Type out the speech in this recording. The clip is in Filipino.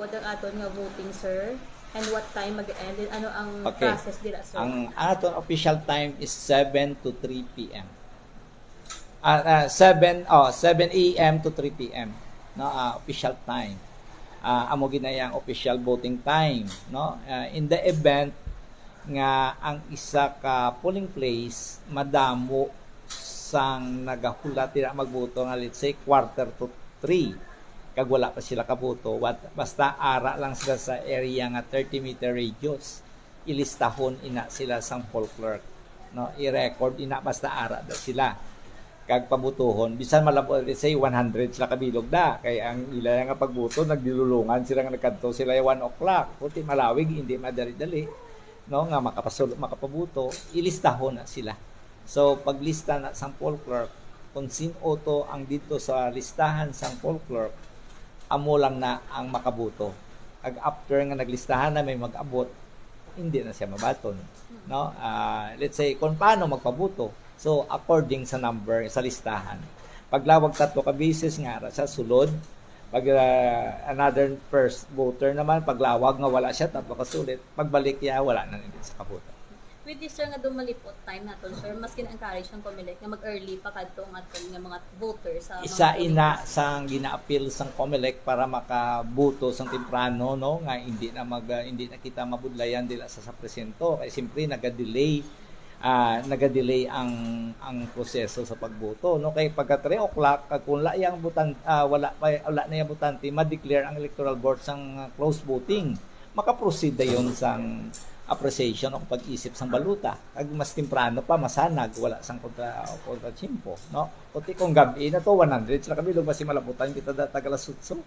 malipod ang aton nga voting, sir? And what time mag-end? Ano ang Okay. process dira, sir? Ang aton official time is 7 to 3 p.m. Ah, ah, 7 oh 7 a.m. to 3 p.m. no ah, official time. Ah, amo ginayang official voting time no Ah, in the event nga ang isa ka polling place madamo sang nagahula tira magboto nga let's say quarter to 3 kag wala pa sila kaboto wat basta ara lang sila sa area nga 30 meter radius. Ilistahon ina sila sang clerk no? I-record ina basta ara da sila. Kag pabutuhon bisan malabo say 100 sila kabilog da. Kay ang ila nga pagbuto nagdilulungan sila nga nagkanto sila 1 o'clock. Puti malawig hindi madali-dali no? Nga makapasul makapabuto. Ilistahon na sila. So paglista na sang clerk kung sino to ang dito sa listahan sang clerk amo lang na ang makabuto. Ag after nga naglistahan na may mag-abot hindi na siya mabaton no? Ah, let's say kung paano magpabuto. So according sa number sa listahan. Paglawag tatlo ka beses nga sa sulod pag ah, another first voter naman paglawag nga wala siya tatlo ka sulit pagbalik niya wala na nila sa kabuto With this, sir, nga dumalipot time naton, sir, mas kina-encourage ng Comelec nga mag-early pa kadto ang aton nga mga voters sa mga isa ina sang gina-appeal sang COMELEC para makabuto sang temprano no? Nga hindi na mag ah, hindi na kita mabudlayan dila sa sa presento kay simpre naga-delay ah naga-delay ang ang proseso sa pagboto no? Kay pagka 3 o'clock kag kung la yang butan ah, wala pa wala na yang butante ma-declare ang electoral board sang ah, closed voting. Maka-proceed na yon sang appreciation o pag-isip sang baluta. Kag mas temprano pa masanag wala sang kontra kontra chimpo no? Kundi kung gabi na to 100 sila kami lumasi malaputan kita da tagalasutso